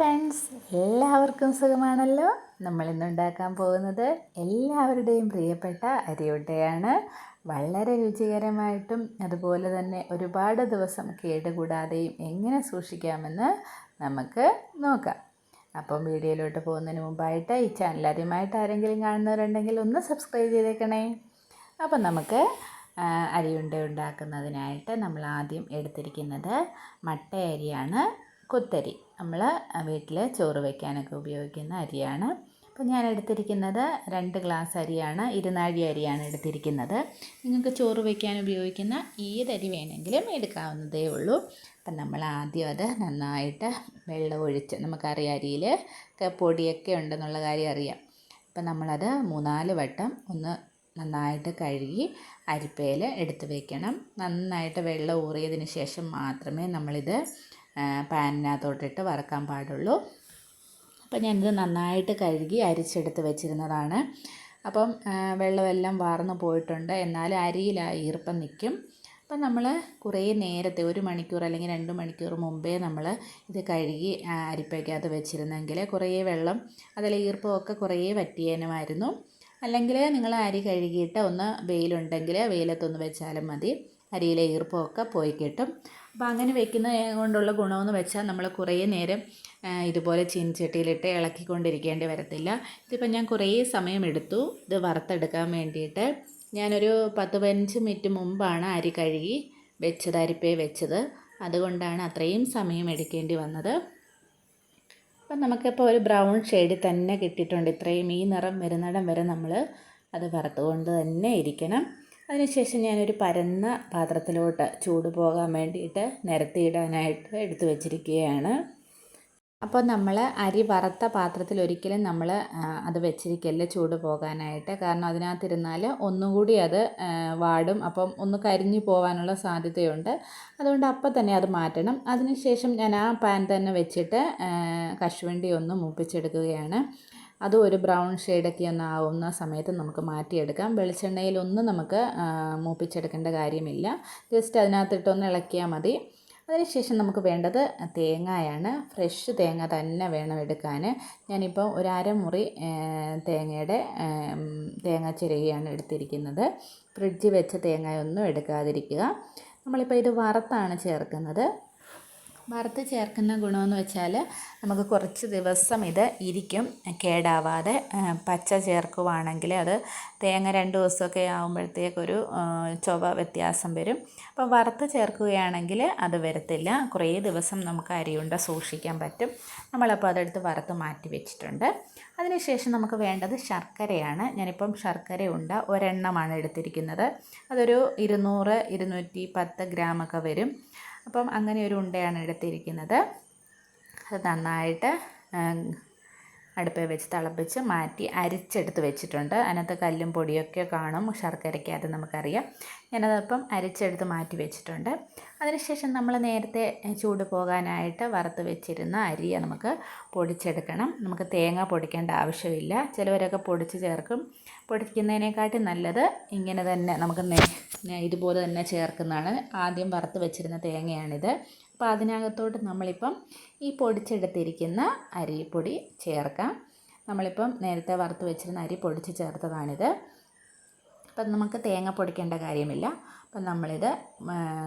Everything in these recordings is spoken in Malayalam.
ഫ്രണ്ട്സ് എല്ലാവർക്കും സുഖമാണല്ലോ. നമ്മളിന്ന് ഉണ്ടാക്കാൻ പോകുന്നത് എല്ലാവരുടെയും പ്രിയപ്പെട്ട അരിയുണ്ടയാണ് വളരെ രുചികരമായിട്ടും അതുപോലെ തന്നെ ഒരുപാട് ദിവസം കേടുകൂടാതെയും എങ്ങനെ സൂക്ഷിക്കാമെന്ന് നമുക്ക് നോക്കാം. അപ്പം വീഡിയോയിലോട്ട് പോകുന്നതിന് മുമ്പായിട്ട് ഈ ചാനൽ ആദ്യമായിട്ട് ആരെങ്കിലും കാണുന്നവരുണ്ടെങ്കിൽ ഒന്ന് സബ്സ്ക്രൈബ് ചെയ്തേക്കണേ. അപ്പം നമുക്ക് അരിയുണ്ട ഉണ്ടാക്കുന്നതിനായിട്ട് നമ്മൾ ആദ്യം എടുത്തിരിക്കുന്നത് മട്ട അരിയാണ് കുത്തരി. നമ്മൾ വീട്ടിൽ ചോറ് വയ്ക്കാനൊക്കെ ഉപയോഗിക്കുന്ന അരിയാണ്. അപ്പോൾ ഞാൻ എടുത്തിരിക്കുന്നത് രണ്ട് ഗ്ലാസ് അരിയാണ് ഇരുനാഴി അരിയാണ് എടുത്തിരിക്കുന്നത്. നിങ്ങൾക്ക് ചോറ് വയ്ക്കാൻ ഉപയോഗിക്കുന്ന ഏതരി വേണമെങ്കിലും എടുക്കാവുന്നതേ ഉള്ളൂ. അപ്പം നമ്മൾ ആദ്യം അത് നന്നായിട്ട് വെള്ളം ഒഴിച്ച് നമുക്കറിയാം അരിയിൽ പൊടിയൊക്കെ ഉണ്ടെന്നുള്ള കാര്യം അറിയാം. അപ്പം നമ്മളത് മൂന്നാൽ വട്ടം ഒന്ന് നന്നായിട്ട് കഴുകി അരിപ്പയിൽ എടുത്ത് വയ്ക്കണം നന്നായിട്ട് വെള്ളം ഊറിയതിന് ശേഷം മാത്രമേ നമ്മളിത് പാനിനകത്തോട്ടിട്ട് വറക്കാൻ പാടുള്ളൂ. അപ്പം ഞാനിത് നന്നായിട്ട് കഴുകി അരിച്ചെടുത്ത് വെച്ചിരുന്നതാണ്. അപ്പം വെള്ളമെല്ലാം വാർന്നു പോയിട്ടുണ്ട്. എന്നാൽ അരിയിൽ ആ ഈർപ്പം നിൽക്കും. അപ്പം നമ്മൾ കുറേ നേരത്തെ ഒരു മണിക്കൂർ അല്ലെങ്കിൽ രണ്ട് മണിക്കൂർ മുമ്പേ നമ്മൾ ഇത് കഴുകി അരിപ്പയ്ക്കകത്ത് വെച്ചിരുന്നെങ്കിൽ കുറേ വെള്ളം അതിലെ ഈർപ്പമൊക്കെ കുറേ വറ്റിയേനുമായിരുന്നു. അല്ലെങ്കിൽ നിങ്ങൾ അരി കഴുകിയിട്ട് ഒന്ന് വെയിലുണ്ടെങ്കിൽ വെയിലത്തൊന്ന് വെച്ചാലും മതി. അരിയിലെ ഈർപ്പമൊക്കെ പോയി കിട്ടും. അപ്പോൾ അങ്ങനെ വെക്കുന്ന കൊണ്ടുള്ള ഗുണമെന്ന് വെച്ചാൽ നമ്മൾ കുറേ നേരം ഇതുപോലെ ചീനച്ചട്ടിയിലിട്ട് ഇളക്കിക്കൊണ്ടിരിക്കേണ്ടി വരത്തില്ല. ഇതിപ്പോൾ ഞാൻ കുറേ സമയം എടുത്തു ഇത് വറുത്തെടുക്കാൻ വേണ്ടിയിട്ട്. ഞാനൊരു പത്ത് പതിനഞ്ച് മിനിറ്റ് മുമ്പാണ് അരി കഴുകി വെച്ചത് അരിപ്പേ വെച്ചത്. അതുകൊണ്ടാണ് അത്രയും സമയം എടുക്കേണ്ടി വന്നത്. അപ്പം നമുക്കിപ്പോൾ ഒരു ബ്രൗൺ ഷെയ്ഡ് തന്നെ കിട്ടിയിട്ടുണ്ട്. ഇത്രയും ഈ നിറം വരുന്നിടം വരെ നമ്മൾ അത് വറുത്തുകൊണ്ട് തന്നെ ഇരിക്കണം. അതിനുശേഷം ഞാനൊരു പരന്ന പാത്രത്തിലോട്ട് ചൂട് പോകാൻ വേണ്ടിയിട്ട് നിരത്തിയിടാനായിട്ട് എടുത്തു വച്ചിരിക്കുകയാണ്. അപ്പോൾ നമ്മൾ അരി വറുത്ത പാത്രത്തിൽ ഒരിക്കലും നമ്മൾ അത് വെച്ചിരിക്കല്ല ചൂട് പോകാനായിട്ട്. കാരണം അതിനകത്തിരുന്നാൽ ഒന്നും കൂടി അത് വാടും. അപ്പം ഒന്ന് കരിഞ്ഞു പോകാനുള്ള സാധ്യതയുണ്ട്. അതുകൊണ്ട് അപ്പം തന്നെ അത് മാറ്റണം. അതിനുശേഷം ഞാൻ ആ പാൻ തന്നെ വെച്ചിട്ട് കശുവണ്ടി ഒന്ന് മൂപ്പിച്ചെടുക്കുകയാണ്. അതും ഒരു ബ്രൗൺ ഷെയ്ഡൊക്കെ ഒന്ന് ആവുന്ന സമയത്ത് നമുക്ക് മാറ്റിയെടുക്കാം. വെളിച്ചെണ്ണയിലൊന്നും നമുക്ക് മൂപ്പിച്ചെടുക്കേണ്ട കാര്യമില്ല. ജസ്റ്റ് അതിനകത്തിട്ടൊന്ന് ഇളക്കിയാൽ മതി. അതിനുശേഷം നമുക്ക് വേണ്ടത് തേങ്ങയാണ്. ഫ്രഷ് തേങ്ങ തന്നെ വേണം എടുക്കാൻ. ഞാനിപ്പോൾ ഒരു അരമുറി ആ, തേങ്ങയുടെ തേങ്ങ ചിരകിയാണ് എടുത്തിരിക്കുന്നത്. ഫ്രിഡ്ജിൽ വെച്ച തേങ്ങയൊന്നും എടുക്കാതിരിക്കുക. നമ്മളിപ്പോൾ ഇത് വറുത്താണ് ചേർക്കുന്നത്. വറുത്ത് ചേർക്കുന്ന ഗുണമെന്ന് വെച്ചാൽ നമുക്ക് കുറച്ച് ദിവസം ഇത് ഇരിക്കും കേടാവാതെ. പച്ച ചേർക്കുവാണെങ്കിൽ അത് തേങ്ങ രണ്ട് ദിവസമൊക്കെ ആകുമ്പോഴത്തേക്കൊരു ചൊവ വ്യത്യാസം വരും. അപ്പോൾ വറുത്ത് ചേർക്കുകയാണെങ്കിൽ അത് വരത്തില്ല. കുറേ ദിവസം നമുക്ക് അരിയുണ്ട സൂക്ഷിക്കാൻ പറ്റും. നമ്മളപ്പോൾ അതെടുത്ത് വറുത്ത് മാറ്റി വെച്ചിട്ടുണ്ട്. അതിനുശേഷം നമുക്ക് വേണ്ടത് ശർക്കരയാണ്. ഞാനിപ്പം ശർക്കര ഉണ്ട ഒരെണ്ണമാണ് എടുത്തിരിക്കുന്നത്. അതൊരു ഇരുന്നൂറ് ഇരുന്നൂറ്റി പത്ത് ഗ്രാമൊക്കെ വരും. അപ്പം അങ്ങനെ ഒരു ഉണ്ടയാണ് എടുത്തിരിക്കുന്നത്. അത് നന്നായിട്ട് അടുപ്പിൽ വെച്ച് തിളപ്പിച്ച് മാറ്റി അരിച്ചെടുത്ത് വെച്ചിട്ടുണ്ട്. അതിനകത്ത് കല്ലും പൊടിയൊക്കെ കാണും. ശർക്കരയ്ക്കകത്ത് നമുക്കറിയാം. ഞാനതപ്പം അരിച്ചെടുത്ത് മാറ്റി വെച്ചിട്ടുണ്ട്. അതിനുശേഷം നമ്മൾ നേരത്തെ ചൂട് പോകാനായിട്ട് വറുത്ത് വെച്ചിരുന്ന അരിയെ നമുക്ക് പൊടിച്ചെടുക്കണം. നമുക്ക് തേങ്ങ പൊടിക്കേണ്ട ആവശ്യമില്ല. ചിലവരൊക്കെ പൊടിച്ച് ചേർക്കും. പൊടിക്കുന്നതിനേക്കാട്ടി നല്ലത് ഇങ്ങനെ തന്നെ നമുക്ക് ഇതുപോലെ തന്നെ ചേർക്കുന്നതാണ്. ആദ്യം വറുത്ത് വെച്ചിരുന്ന തേങ്ങയാണിത്. അപ്പോൾ അതിനകത്തോട്ട് നമ്മളിപ്പം ഈ പൊടിച്ചെടുത്തിരിക്കുന്ന അരിപ്പൊടി ചേർക്കാം. നമ്മളിപ്പം നേരത്തെ വറുത്ത് വെച്ചിരുന്ന അരി പൊടിച്ച് ചേർത്തതാണിത്. അപ്പം നമുക്ക് തേങ്ങ പൊടിക്കേണ്ട കാര്യമില്ല. അപ്പം നമ്മളിത്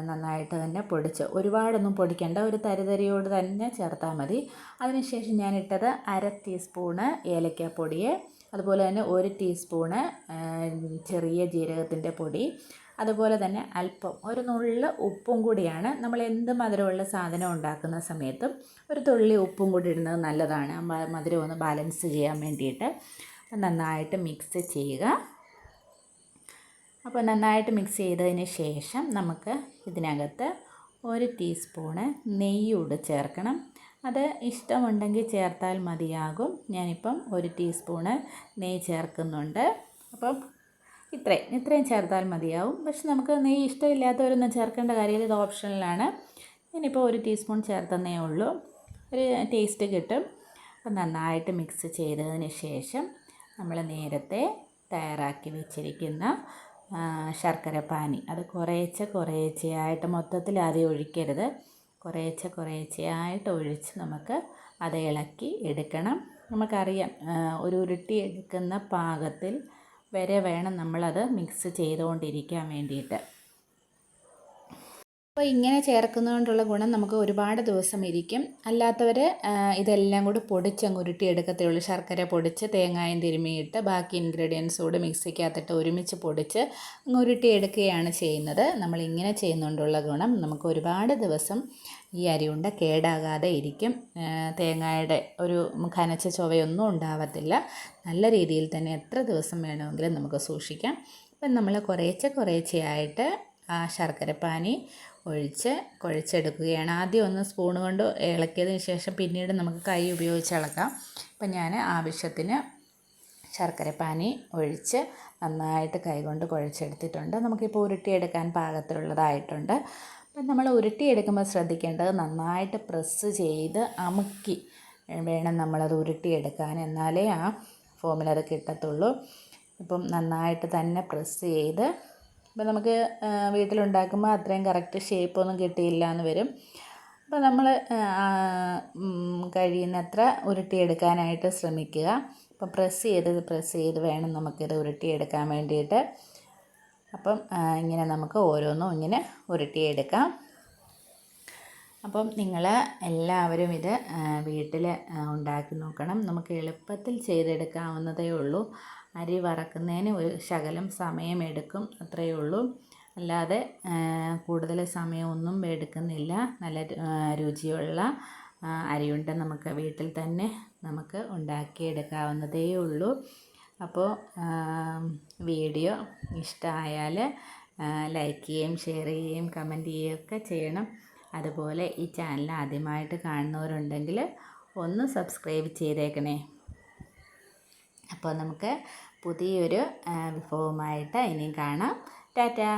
നന്നായിട്ട് തന്നെ പൊടിച്ച് ഒരുപാടൊന്നും പൊടിക്കേണ്ട ഒരു തരിതരിയോട് തന്നെ ചേർത്താൽ മതി. അതിനുശേഷം ഞാനിട്ടത് അര ടീസ്പൂണ് ഏലക്കാപ്പൊടിയെ അതുപോലെ തന്നെ ഒരു ടീസ്പൂണ് ചെറിയ ജീരകത്തിന്റെ പൊടി അതുപോലെ തന്നെ അല്പം ഒരു നുള്ള് ഉപ്പും കൂടിയാണ്. നമ്മൾ എന്ത് മധുരമുള്ള സാധനം ഉണ്ടാക്കുന്ന സമയത്തും ഒരു തുള്ളി ഉപ്പും കൂടി ഇടുന്നത് നല്ലതാണ്. മധുരം ഒന്ന് ബാലൻസ് ചെയ്യാൻ വേണ്ടിയിട്ട് നന്നായിട്ട് മിക്സ് ചെയ്യുക. അപ്പോൾ നന്നായിട്ട് മിക്സ് ചെയ്തതിന് ശേഷം നമുക്ക് ഇതിനകത്ത് ഒരു ടീസ്പൂണ് നെയ്യൂടെ ചേർക്കണം. അത് ഇഷ്ടമുണ്ടെങ്കിൽ ചേർത്താൽ മതിയാകും. ഞാനിപ്പം ഒരു ടീസ്പൂണ് നെയ്യ് ചേർക്കുന്നുണ്ട്. അപ്പം ഇത്രയും. ഇത്രയും ചേർത്താൽ മതിയാവും. പക്ഷെ നമുക്ക് നെയ്യ് ഇഷ്ടമില്ലാത്തവരൊന്നും ചേർക്കേണ്ട കാര്യമില്ല ഇത് ഓപ്ഷനിലാണ്. ഞാനിപ്പോൾ ഒരു ടീസ്പൂൺ ചേർത്തന്നേ ഉള്ളൂ. ഒരു ടേസ്റ്റ് കിട്ടും. അപ്പം നന്നായിട്ട് മിക്സ് ചെയ്തതിന് ശേഷം നമ്മൾ നേരത്തെ തയ്യാറാക്കി വെച്ചിരിക്കുന്ന ശർക്കര പാനി. അത് കുറേച്ചെ കുറേച്ചെയായിട്ട് മൊത്തത്തിൽ ആദ്യം ഒഴിക്കരുത്. കുറേച്ചെ കുറേച്ചെയായിട്ട് ഒഴിച്ച് നമുക്ക് അത് ഇളക്കി എടുക്കണം. നമുക്കറിയാം ഒരു ഉരുട്ടി എടുക്കുന്ന പാകത്തിൽ വരെ വേണം നമ്മളത് മിക്സ് ചെയ്തുകൊണ്ടിരിക്കാൻ വേണ്ടിയിട്ട്. അപ്പോൾ ഇങ്ങനെ ചേർക്കുന്നതുകൊണ്ടുള്ള ഗുണം നമുക്ക് ഒരുപാട് ദിവസം ഇരിക്കും അല്ലാത്തവർ ഇതെല്ലാം കൂടി പൊടിച്ചങ്ങ് ഉരുട്ടിയെടുക്കത്തേ ഉള്ളൂ ശർക്കര പൊടിച്ച് തേങ്ങായും തിരുമിയിട്ട് ബാക്കി ഇൻഗ്രീഡിയൻസ് കൂടി മിക്സിക്കകത്തിട്ട് ഒരുമിച്ച് പൊടിച്ച് അങ്ങ് ഉരുട്ടിയെടുക്കുകയാണ് ചെയ്യുന്നത്. നമ്മൾ ഇങ്ങനെ ചെയ്യുന്നതുകൊണ്ടുള്ള ഗുണം നമുക്ക് ഒരുപാട് ദിവസം ഈ അരിയുണ്ട കേടാകാതെ ഇരിക്കും. തേങ്ങയുടെ ഒരു കനച്ച ചൊവയൊന്നും ഉണ്ടാവത്തില്ല. നല്ല രീതിയിൽ തന്നെ എത്ര ദിവസം വേണമെങ്കിലും നമുക്ക് സൂക്ഷിക്കാം. അപ്പം നമ്മൾ കുറേശ്ശെ കുറേശ്ശെയായിട്ട് ആ ശർക്കരപ്പാനി ഒഴിച്ച് കുഴച്ചെടുക്കുകയാണ്. ആദ്യം ഒന്ന് സ്പൂൺ കൊണ്ട് ഇളക്കിയതിന് ശേഷം പിന്നീട് നമുക്ക് കൈ ഉപയോഗിച്ച് ഇളക്കാം. അപ്പം ഞാൻ ആവശ്യത്തിന് ശർക്കരപ്പാനി ഒഴിച്ച് നന്നായിട്ട് കൈകൊണ്ട് കുഴച്ചെടുത്തിട്ടുണ്ട്. നമുക്കിപ്പോൾ ഉരുട്ടിയെടുക്കാൻ പാകത്തിലുള്ളതായിട്ടുണ്ട്. അപ്പം നമ്മൾ ഉരുട്ടിയെടുക്കുമ്പോൾ ശ്രദ്ധിക്കേണ്ടത് നന്നായിട്ട് പ്രസ് ചെയ്ത് അമുക്കി വേണം നമ്മളത് ഉരുട്ടിയെടുക്കാൻ. എന്നാലേ ആ ഫോമിലത് കിട്ടത്തുള്ളൂ. ഇപ്പം നന്നായിട്ട് തന്നെ പ്രസ് ചെയ്ത് ഇപ്പം നമുക്ക് വീട്ടിലുണ്ടാക്കുമ്പോൾ അത്രയും കറക്റ്റ് ഷേപ്പൊന്നും കിട്ടിയില്ല എന്ന് വരും. അപ്പോൾ നമ്മൾ കഴിയുന്നത്ര ഉരുട്ടിയെടുക്കാനായിട്ട് ശ്രമിക്കുക. അപ്പം പ്രസ് ചെയ്ത് പ്രസ് ചെയ്ത് വേണം നമുക്കിത് ഉരുട്ടിയെടുക്കാൻ വേണ്ടിയിട്ട്. അപ്പം ഇങ്ങനെ നമുക്ക് ഓരോന്നും ഇങ്ങനെ ഉരുട്ടിയെടുക്കാം. അപ്പം നിങ്ങൾ എല്ലാവരും ഇത് വീട്ടിൽ ഉണ്ടാക്കി നോക്കണം. നമുക്ക് എളുപ്പത്തിൽ ചെയ്തെടുക്കാവുന്നതേ ഉള്ളൂ. അരി വറക്കുന്നതിന് ഒരു ശകലം സമയമെടുക്കും അത്രയേ ഉള്ളൂ. അല്ലാതെ കൂടുതൽ സമയമൊന്നും എടുക്കുന്നില്ല. നല്ല രുചിയുള്ള അരിയുണ്ട നമുക്ക് വീട്ടിൽ തന്നെ നമുക്ക് ഉണ്ടാക്കിയെടുക്കാവുന്നതേ ഉള്ളൂ. അപ്പോൾ വീഡിയോ ഇഷ്ടമായാൽ ലൈക്ക് ചെയ്യുകയും ഷെയർ ചെയ്യുകയും കമന്റ് ചെയ്യുകയൊക്കെ ചെയ്യണം. അതുപോലെ ഈ ചാനൽ ആദ്യമായിട്ട് കാണുന്നവരുണ്ടെങ്കിൽ ഒന്ന് സബ്സ്ക്രൈബ് ചെയ്തേക്കണേ. അപ്പോൾ നമുക്ക് പുതിയൊരു വിഭവമായിട്ട് ഇനിയും കാണാം. ടാറ്റാ!